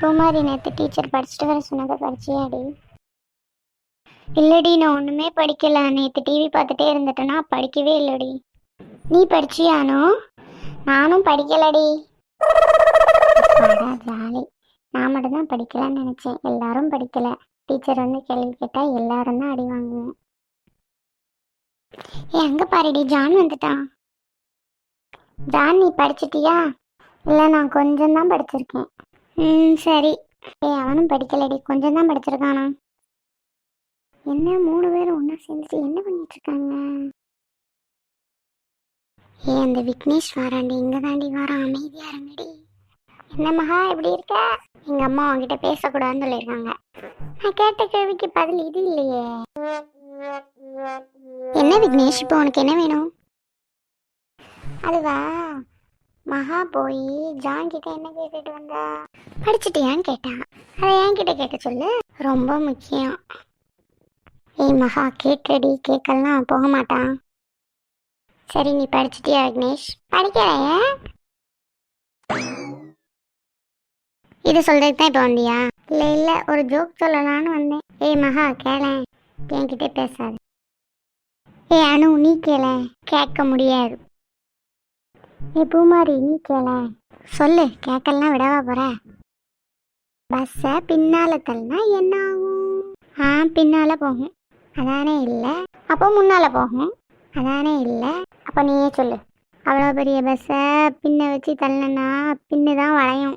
பூமாரி நேற்று டீச்சர் படிச்சுட்டு வர சொன்னதை படிச்சியாடி. இல்லடி நான் ஒன்றுமே படிக்கல. நேற்று டிவி பார்த்துட்டே இருந்துட்டேன்னா படிக்கவே இல்லடி. நீ படிச்சியானோ நானும் படிக்கலடி. ஜாலி. நான் மட்டும்தான் படிக்கலன்னு நினச்சேன். எல்லாரும் படிக்கல. டீச்சர் வந்து கேள்வி கேட்டால் எல்லாரும் தான் அடி வாங்குவேன் ஏ அங்கே பாருடி ஜான் வந்துட்டான் ஜான் நீ படிச்சிட்டியா? இல்லை நான் கொஞ்சம் தான் படிச்சிருக்கேன். ம் சரி. ஏ அவனும் படிக்கலடி. கொஞ்சம் தான் படிச்சிருக்கானா? என்ன மூணு பேரும் ஒன்றா சேர்ந்துட்டு என்ன பண்ணிட்டு இருக்காங்க? ஏ அந்த விக்னேஷ் வாராண்டி இங்கே தாண்டி வரான் அமைதியாக இருங்கடி. என்ன மகா எப்படி இருக்க? எங்கள் அம்மா அவங்ககிட்ட பேசக்கூடாதுன்னு சொல்லியிருக்காங்க. நான் கேட்ட கேள்விக்கு பதில் இது இல்லையே. என்ன விக்னேஷ் இப்போ உனக்கு என்ன வேணும்? அதுவா? மகா போய் ஜான் கிட்ட என்ன கேட்டுட்டு வந்தா? படிச்சிட்டியான்னு கேட்டான் அதை என்கிட்ட கேட்ட சொல்லு. ரொம்ப முக்கியம். ஏய் மகா கேட்கடி கேட்கலாம் போக மாட்டான். சரி நீ படிச்சிட்டியா விக்னேஷ் படிக்கலையே? இது சொல்றதுக்கு தான் இப்போ வந்தியா? இல்லை இல்லை ஒரு ஜோக் சொல்லலான்னு வந்தேன். ஏய் மகா கேளேன் என்கிட்ட பேசாது. ஏய் அனு நீ கேள. கேட்க முடியாது. ஏ பூமாரி நீ கேள. சொல்லு கேட்கலாம் விடவா போற? பஸ்ஸை பின்னால தள்ளினா என்ன ஆகும்? ஆ பின்னால போகும். அதானே இல்லை? அப்போ முன்னால போகும். அதானே இல்லை? அப்போ நீயே சொல்லு. அவ்வளோ பெரிய பஸ்ஸை பின்ன வச்சு தள்ளனா பின்னு தான் வளையும்